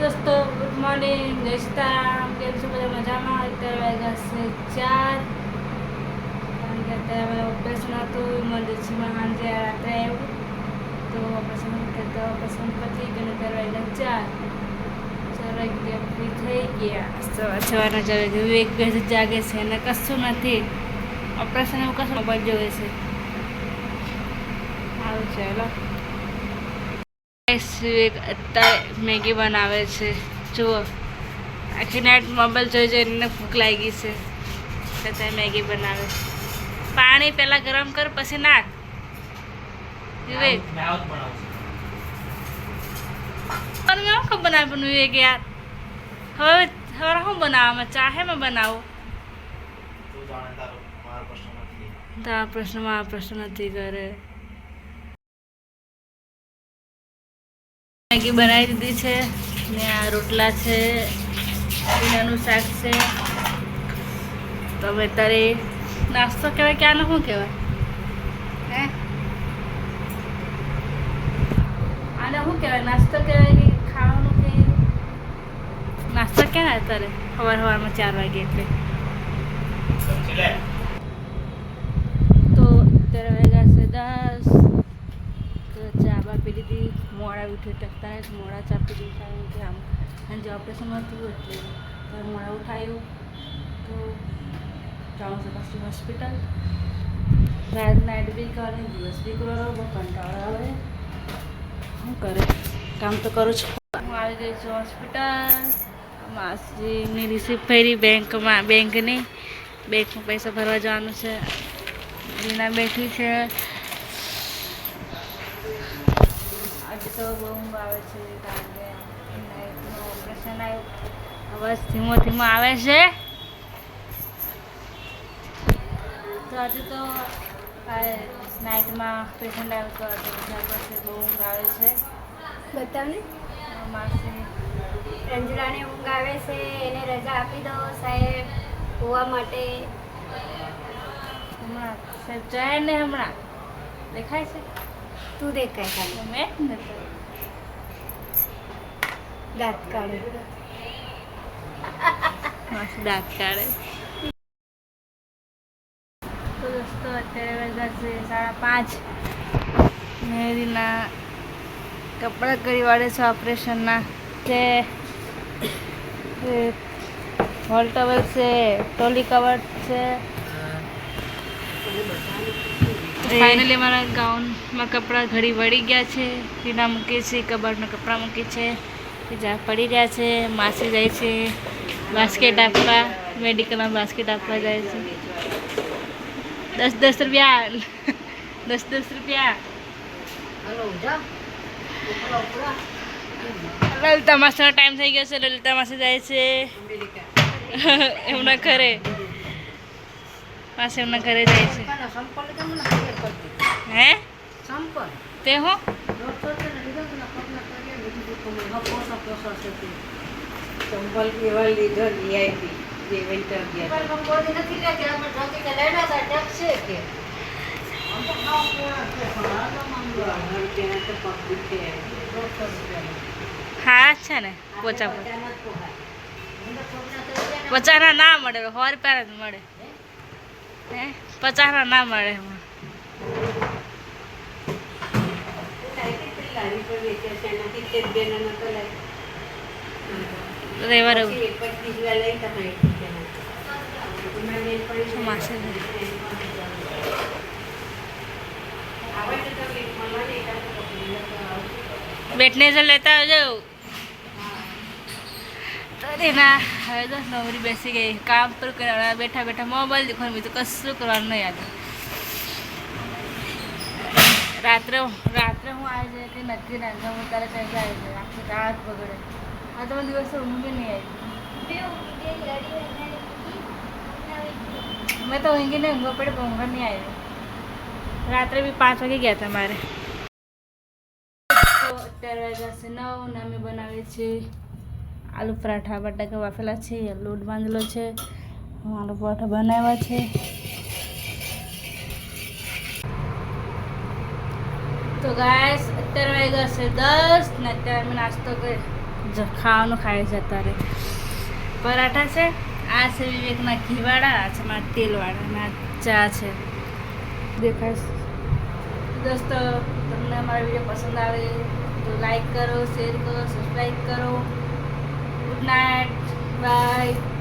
દોસ્તો good morning જય સીતારામ કેમ છો? બધા મજામાં? અત્યારે વાગ્યા છે ચાર. કારણ કે અત્યારે અમારે ઓપરેશન હતું ઇમરજન્સીમાં સાંજે રાત્રે આવ્યું. તો ઓપરેશન તો ઓપરેશન પતી ગયું અત્યારે વાગ્યા ચાર. ચાર વાગ્યા ફ્રી થઈ ગયા. સવાર સવારના ચાર વાગે વિવેક ગજ જાગે છે અને કશું નથી. ઓપરેશન એવું કશું મોબાઈલ જોવે છે. આવું ચાલો. વિવેક અત્યારે મેગી બનાવે છે. જુઓ. આખી નાઈટ મોબાઈલ જોઈ જોઈને ભૂખ લાગી છે. તો અત્યારે મેગી બનાવે છે. પાણી પહેલાં ગરમ કર પછી નાખ. વિવેક. પણ મેં શું બનાવ્યું વિવેક યાર? હવે હવે શું બનાવવામાં ચાહે મેં બનાવું. તો આ પ્રશ્નમાં આ પ્રશ્ન નથી કરે. મેગી બનાવી દીધી છે ને આ રોટલા છે રીંગણાનું શાક છે. તમે અત્યારે નાસ્તો કહેવાય કે આને શું કહેવાય? હે? આને શું કહેવાય? નાસ્તો કહેવાય કે ખાવાનું કે? નાસ્તો ક્યાં અત્યારે સવાર સવારમાં ચાર વાગે એટલે. તો અત્યારે વાગ્યા છે દસ તો ચા પી લીધી મોડા ઉઠી ટકતા જ, મોડા ચા પી લીધી કારણ કે આમ. સાંજે ઓપરેશન હતું એટલે તો. મોડા ઉઠાયું. તો જાઉં છું પાછી હોસ્પિટલ રાત નાઇટ બી કરે, દિવસ બી કરો કંટાળો આવે. શું કરે? કામ તો કરું છું. હું આવી ગઈ છું હોસ્પિટલ માસીની રિસીપ્ટ ફરી બેંકમાં, બેંકની. બેંકમાં પૈસા ભરવા જવાનું છે. રીના બેઠી છે આજે તો બહુ ઊંઘ આવે છે કારણ કે નાઇટનું ઓપરેશન આવ્યું. અવાજ ધીમો ધીમો આવે છે. તો આજે તો નાઇટમાં પેશન્ટ આવ્યું તો આજે બધા પાસે બહુ ઊંઘ આવે છે. બતાવને. માસી. રંજરાને ઊંઘ આવે છે એને રજા આપી દો સાહેબ હોવા માટે. હમણાં સાહેબ જાય ને હમણાં? દેખાય છે? તું દેખાય ખાલી. મેં જ ને દાંત કાઢે. દાંત કાઢે. તો દોસ્તો અત્યારે વાગ્યા છે સાડા પાંચ. મેરીના કપડાં કરી વાળે છે ઓપરેશનના. છે હોલ ટવલ છે ટોલી કવર છે. ફાઇનલી મારા ગાઉનમાં કપડાં ઘડી વળી ગયા છે. પીના મૂકી છે કબાટના કપડાં મૂકી છે. બીજા પડી રહ્યા છે માસી જાય છે બાસ્કેટ આપવા મેડિકલમાં બાસ્કેટ આપવા જાય છે. દસ દસ રૂપિયા દસ દસ રૂપિયા. લલિતા માસનો ટાઈમ થઈ ગયો છે લલિતા માસી જાય છે. એમના ઘરે. માસી એમના ઘરે જાય છે. હે? તે હું? ચંપલ કેવા લીધો વીઆઈપી જે વિન્ટર ગયા હા છે ને પોચા પોચા ના મળે સો રૂપિયા જ મળે. હે? પચાસના ના મળે એમાં. રવિવારે માસે બેટને જો લેતા આવજો. તો તેના હવે તો નવરી બેસી ગઈ. કામ પર કરવા બેઠા બેઠા મોબાઈલ દેખવાનું બીજું કશું કરવાનું નહીં આજે રાત્રે રાત્રે હું આવી જાય કે નથી રાંધવા હું તારે આવી જાય આખી રાત બગડે. આ તો દિવસે ઊંઘ નહીં આવી. મેં તો ઊંઘી નહીં, ઊંઘવા પડે, પણ ઊંઘ નહીં આવી. રાત્રે બી પાંચ વાગે ગયા હતા મારે. અત્યારે વાગ્યા છે નવ ને અમે બનાવીએ છીએ આલુ પરાઠા, બટાકા, વાફેલા છે, લોટ બાંધેલો છે. આલુ પરાઠા બનાવ્યા છે. તો ગાય અત્યારે વાગ્યા છે દસ ને અત્યારે અમે નાસ્તો કરી ખાવાનું ખાય છે અત્યારે. પરાઠા છે, આ છે વિવેકના ઘીવાળા, આ છે મારા તેલવાળા આ ચા છે. દેખાય. દોસ્તો, તમને અમારો વીડિયો પસંદ આવે તો લાઈક કરો શેર કરો સબસ્ક્રાઈબ કરો. Good night bye